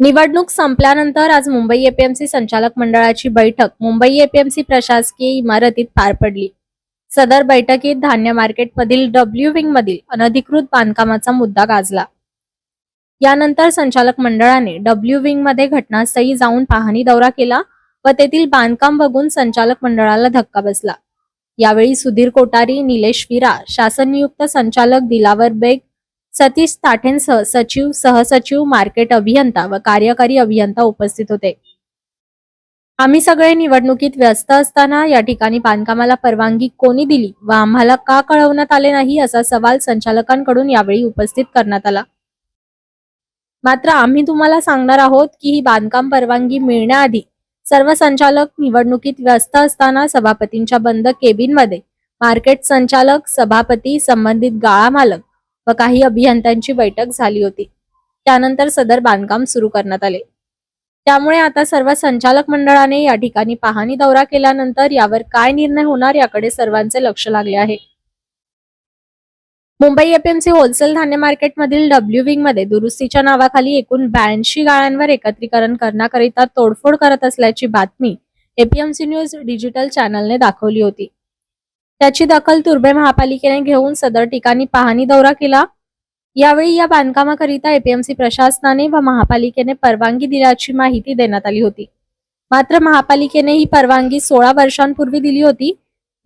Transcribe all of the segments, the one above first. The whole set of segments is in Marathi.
निवडणूक संपल्यानंतर आज मुंबई एपीएमसी संचालक मंडळाची बैठक. मुंबई एपीएमसी प्रशासकीय इमारतीत पार पडली. सदर बैठकीत धान्य मार्केटमधील डब्ल्यू विंग मधील अनधिकृत बांधकामाचा मुद्दा गाजला. यानंतर संचालक मंडळाने डब्ल्यू विंगमध्ये घटनास्थळी जाऊन पाहणी दौरा केला व तेथील बांधकाम बघून संचालक मंडळाला धक्का बसला. यावेळी सुधीर कोटारी निलेश विरा शासन नियुक्त संचालक दिलावर बेग सतीश ताठेंसह सचिव सहसचिव मार्केट अभियंता व कार्यकारी अभियंता उपस्थित होते. आम्ही सगळे निवडणुकीत व्यस्त असताना या ठिकाणी बांधकामाला परवानगी कोणी दिली व आम्हाला का कळवण्यात आले नाही असा सवाल संचालकांकडून यावेळी उपस्थित करण्यात आला. मात्र आम्ही तुम्हाला सांगणार आहोत की ही बांधकाम परवानगी मिळण्याआधी सर्व संचालक निवडणुकीत व्यस्त असताना सभापतींच्या बंद केबिनमध्ये मार्केट संचालक सभापती संबंधित गाळा मालक व काही अभियंत्यांची बैठक झाली होती. त्यानंतर सदर बांधकाम सुरू करण्यात आले. त्यामुळे आता सर्व संचालक मंडळाने या ठिकाणी पाहणी दौरा केल्यानंतर यावर काय निर्णय होणार याकडे सर्वांचे लक्ष लागले आहे. मुंबई एपीएमसी होलसेल धान्य मार्केटमधील डब्ल्यू विंगमध्ये दुरुस्तीच्या नावाखाली एकूण ब्याऐंशी गाळ्यांवर एकत्रीकरण करण्याकरिता तोडफोड करत असल्याची बातमी एपीएमसी न्यूज डिजिटल चॅनलने दाखवली होती. त्याची दखल तुर्भे महापालिकेने घेऊन सदर ठिकाणी पाहणी दौरा केला. यावेळी या बांधकामाकरिता एपीएमसी प्रशासनाने व महापालिकेने परवानगी दिल्याची माहिती देण्यात आली होती. मात्र महापालिकेने ही परवानगी सोळा वर्षांपूर्वी दिली होती.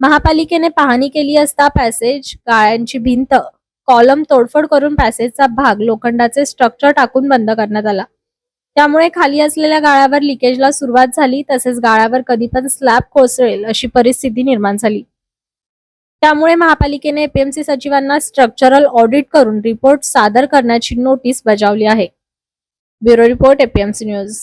महापालिकेने पाहणी केली असता पॅसेज गाळ्यांची भिंत कॉलम तोडफोड करून पॅसेजचा भाग लोखंडाचे स्ट्रक्चर टाकून बंद करण्यात आला. त्यामुळे खाली असलेल्या गाळ्यावर लिकेजला सुरुवात झाली तसेच गाळ्यावर कधी पण स्लॅब कोसळेल अशी परिस्थिती निर्माण झाली. त्यामुळे महापालिकेने एपीएमसी सचिवांना स्ट्रक्चरल ऑडिट करून रिपोर्ट सादर करण्याची नोटीस बजावली आहे. Bureau report APMC news